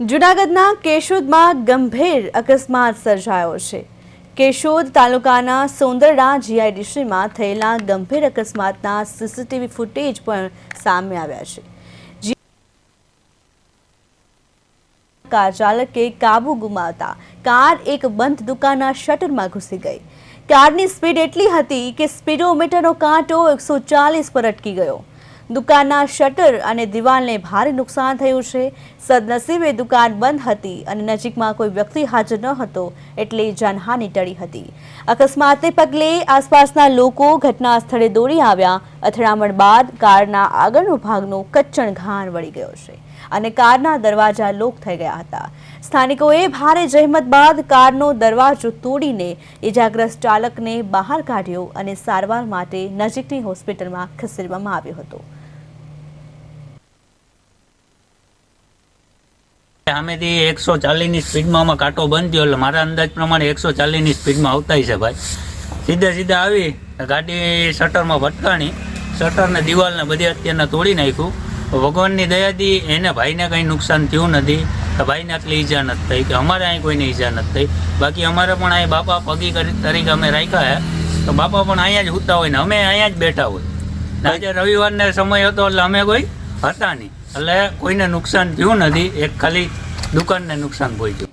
જૂનાગઢના કેશોદમાં ગંભીર અકસ્માત સર્જાયો છે. કેશોદ તાલુકાના સોંદરડા જીઆઈડીસીમાં થયેલા ગંભીર અકસ્માતના સીસીટીવી ફૂટેજ પણ સામે આવ્યા છે. કાર ચાલકે કાબુ ગુમાવતા કાર એક બંધ દુકાનના શટરમાં ઘૂસી ગઈ. કારની સ્પીડ એટલી હતી કે સ્પીડોમીટરનો કાંટો એકસો ચાલીસ પર અટકી ગયો. દુકાનના શટર અને દિવાલને ભારે નુકસાન થયું છે. સદનસીબે દુકાન બંધ હતી અને નજીકમાં કોઈ વ્યક્તિ હાજર ન હતો એટલે જાનહાનિ ટળી હતી. અકસ્માતને પગલે આસપાસના લોકો ઘટના સ્થળે દોડી આવ્યા. અથડામણ બાદ કારના આગળનો ભાગનો કચ્ચણ ઘાણ વળી ગયો છે અને કારના દરવાજા લોક થઈ ગયા હતા. સ્થાનિકોએ ભારે જહેમત બાદ કારનો દરવાજો તોડીને ઇજાગ્રસ્ત ચાલકને બહાર કાઢ્યો અને સારવાર માટે નજીકની હોસ્પિટલમાં ખસેડવામાં આવ્યો હતો. સામેથી એકસો ચાલીસની સ્પીડમાં આમાં કાંટો બંધ થયો એટલે મારા અંદાજ પ્રમાણે એકસો ચાલીસની સ્પીડમાં આવતા છે ભાઈ. સીધા સીધા આવી ગાડી શટરમાં ભટકાણી શટરને દિવાલને બધી અત્યારના તોડી નાખ્યું. ભગવાનની દયાથી એને ભાઈને કંઈ નુકસાન થયું નથી. તો ભાઈને આટલી ઈજા નથી થઈ કે અમારે અહીં કોઈને ઈજા નથી થઈ. બાકી અમારે પણ અહીં બાપા પગી કરી તરીકે અમે રાખ્યા તો બાપા પણ અહીંયા જ સૂતા હોય ને અમે અહીંયા જ બેઠા હોય. આજે રવિવારને સમય હતો એટલે અમે કોઈ હતા નહીં. એટલે કોઈને નુકસાન થયું નથી એક ખાલી દુકાનને નુકસાન પહોંચ્યું